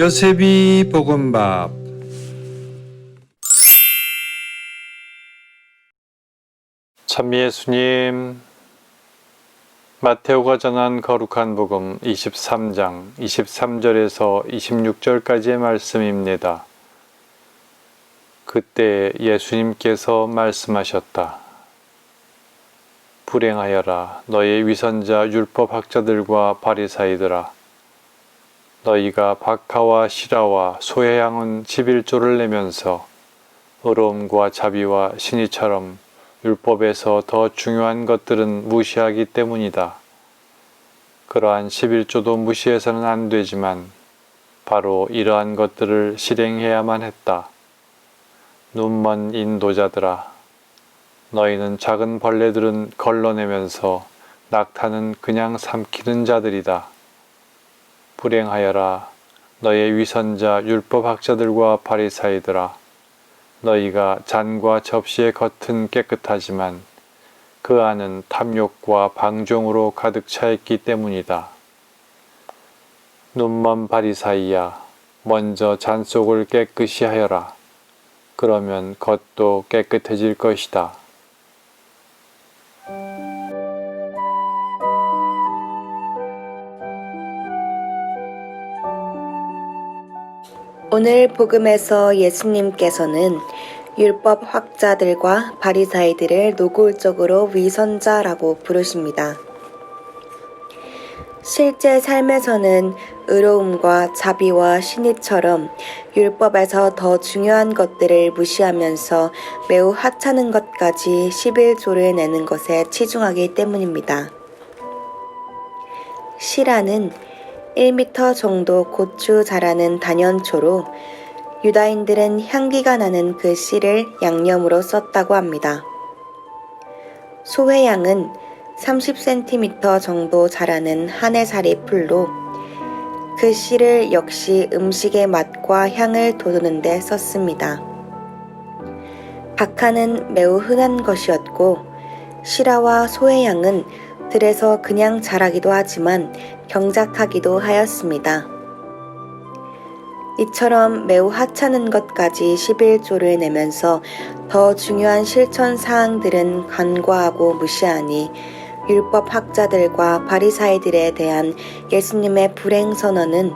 요셉이 볶음밥 참 예수님 마테오가 전한 거룩한 복음 23장 23절에서 26절까지의 말씀입니다. 그때 예수님께서 말씀하셨다. 불행하여라 너의 위선자 율법 학자들과 바리사이들아 너희가 박하와 시라와 소해양은 11조를 내면서 의로움과 자비와 신의처럼 율법에서 더 중요한 것들은 무시하기 때문이다. 그러한 11조도 무시해서는 안 되지만 바로 이러한 것들을 실행해야만 했다. 눈먼 인도자들아, 너희는 작은 벌레들은 걸러내면서 낙타는 그냥 삼키는 자들이다. 불행하여라, 너의 위선자 율법학자들과 바리사이들아, 너희가 잔과 접시의 겉은 깨끗하지만 그 안은 탐욕과 방종으로 가득 차 있기 때문이다. 눈먼 바리사이야, 먼저 잔 속을 깨끗이 하여라. 그러면 겉도 깨끗해질 것이다. 오늘 복음에서 예수님께서는 율법 학자들과 바리사이들을 노골적으로 위선자라고 부르십니다. 실제 삶에서는 의로움과 자비와 신의처럼 율법에서 더 중요한 것들을 무시하면서 매우 하찮은 것까지 11조를 내는 것에 치중하기 때문입니다. 시라는 1m 정도 고추 자라는 단연초로 유다인들은 향기가 나는 그 씨를 양념으로 썼다고 합니다. 소회양은 30cm 정도 자라는 한해살이 풀로 그 씨를 역시 음식의 맛과 향을 돋우는 데 썼습니다. 박하는 매우 흔한 것이었고 시라와 소해양은 들에서 그냥 자라기도 하지만 경작하기도 하였습니다. 이처럼 매우 하찮은 것까지 11조를 내면서 더 중요한 실천 사항들은 간과하고 무시하니 율법 학자들과 바리사이들에 대한 예수님의 불행 선언은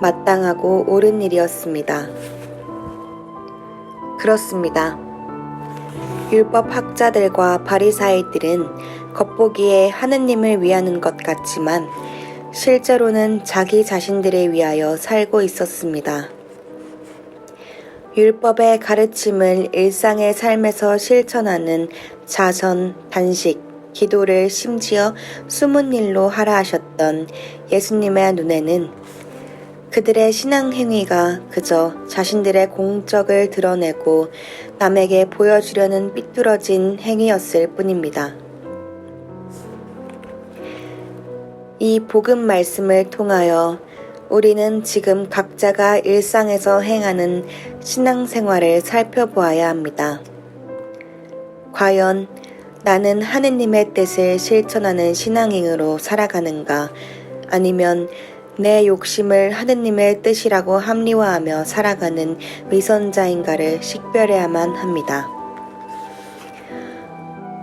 마땅하고 옳은 일이었습니다. 그렇습니다. 율법 학자들과 바리사이들은 겉보기에 하느님을 위하는 것 같지만 실제로는 자기 자신들을 위하여 살고 있었습니다. 율법의 가르침을 일상의 삶에서 실천하는 자선, 단식, 기도를 심지어 숨은 일로 하라 하셨던 예수님의 눈에는 그들의 신앙 행위가 그저 자신들의 공적을 드러내고 남에게 보여주려는 삐뚤어진 행위였을 뿐입니다. 이 복음 말씀을 통하여 우리는 지금 각자가 일상에서 행하는 신앙생활을 살펴보아야 합니다. 과연 나는 하느님의 뜻을 실천하는 신앙인으로 살아가는가 아니면 내 욕심을 하느님의 뜻이라고 합리화하며 살아가는 위선자인가를 식별해야만 합니다.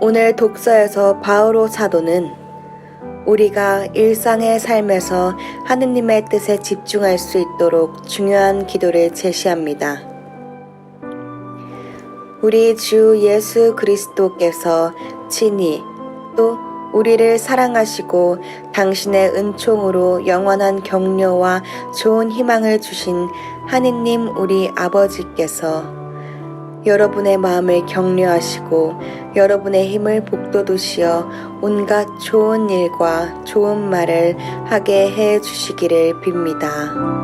오늘 독서에서 바오로 사도는 우리가 일상의 삶에서 하느님의 뜻에 집중할 수 있도록 중요한 기도를 제시합니다. 우리 주 예수 그리스도께서 친히 또 우리를 사랑하시고 당신의 은총으로 영원한 격려와 좋은 희망을 주신 하느님 우리 아버지께서 여러분의 마음을 격려하시고 여러분의 힘을 북돋우시어 온갖 좋은 일과 좋은 말을 하게 해 주시기를 빕니다.